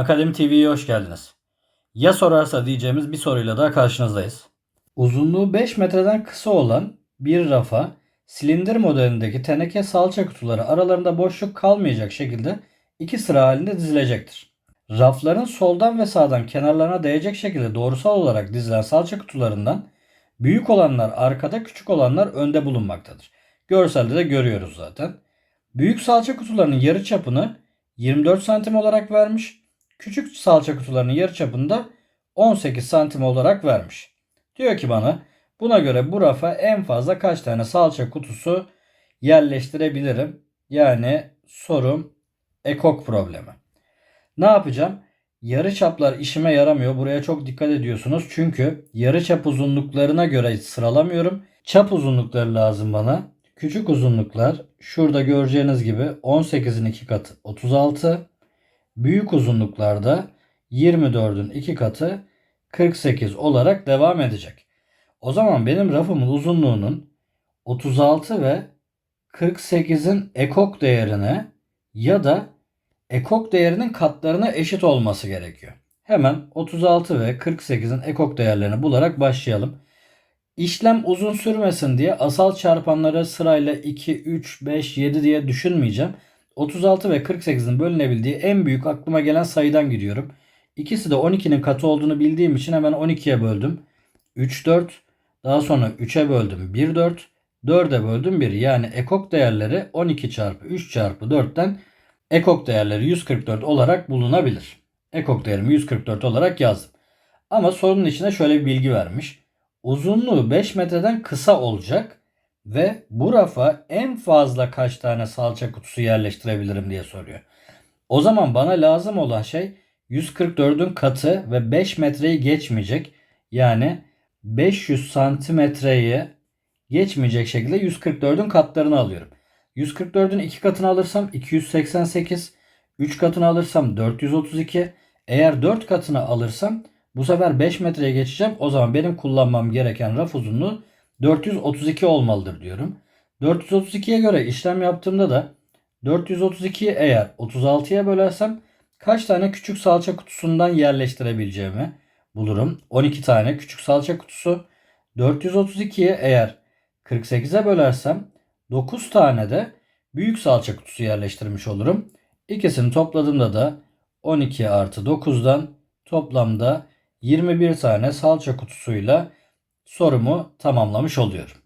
Akademi TV'ye hoş geldiniz. Ya sorarsa diyeceğimiz bir soruyla daha karşınızdayız. Uzunluğu 5 metreden kısa olan bir rafa silindir modelindeki teneke salça kutuları aralarında boşluk kalmayacak şekilde iki sıra halinde dizilecektir. Rafların soldan ve sağdan kenarlarına değecek şekilde doğrusal olarak dizilen salça kutularından büyük olanlar arkada küçük olanlar önde bulunmaktadır. Görselde de görüyoruz zaten. Büyük salça kutularının yarı çapını 24 santim olarak vermiş. Küçük salça kutularının yarı çapını da 18 santim olarak vermiş. Diyor ki bana buna göre bu rafa en fazla kaç tane salça kutusu yerleştirebilirim? Yani sorum ekok problemi. Ne yapacağım? Yarı çaplar işime yaramıyor. Buraya çok dikkat ediyorsunuz. Çünkü yarı çap uzunluklarına göre sıralamıyorum. Çap uzunlukları lazım bana. Küçük uzunluklar şurada göreceğiniz gibi 18'in 2 katı 36. Büyük uzunluklarda 24'ün 2 katı 48 olarak devam edecek. O zaman benim rafımın uzunluğunun 36 ve 48'in ekok değerine ya da ekok değerinin katlarına eşit olması gerekiyor. Hemen 36 ve 48'in ekok değerlerini bularak başlayalım. İşlem uzun sürmesin diye asal çarpanları sırayla 2, 3, 5, 7 diye düşünmeyeceğim. 36 ve 48'in bölünebildiği en büyük aklıma gelen sayıdan gidiyorum. İkisi de 12'nin katı olduğunu bildiğim için hemen 12'ye böldüm. 3, 4. Daha sonra 3'e böldüm 1, 4. 4'e böldüm 1. Yani ekok değerleri 12 çarpı 3 çarpı 4'ten ekok değerleri 144 olarak bulunabilir. Ekok değerimi 144 olarak yazdım. Ama sorunun içine şöyle bir bilgi vermiş. Uzunluğu 5 metreden kısa olacak ve bu rafa en fazla kaç tane salça kutusu yerleştirebilirim diye soruyor. O zaman bana lazım olan şey 144'ün katı ve 5 metreyi geçmeyecek. Yani 500 santimetreyi geçmeyecek şekilde 144'ün katlarını alıyorum. 144'ün 2 katını alırsam 288, 3 katını alırsam 432. Eğer 4 katını alırsam bu sefer 5 metreye geçeceğim. O zaman benim kullanmam gereken raf uzunluğu 432 olmalıdır diyorum. 432'ye göre işlem yaptığımda da 432'yi eğer 36'ya bölersem kaç tane küçük salça kutusundan yerleştirebileceğimi bulurum. 12 tane küçük salça kutusu. 432'yi eğer 48'e bölersem 9 tane de büyük salça kutusu yerleştirmiş olurum. İkisini topladığımda da 12 artı 9'dan toplamda 21 tane salça kutusuyla sorumu tamamlamış oluyorum.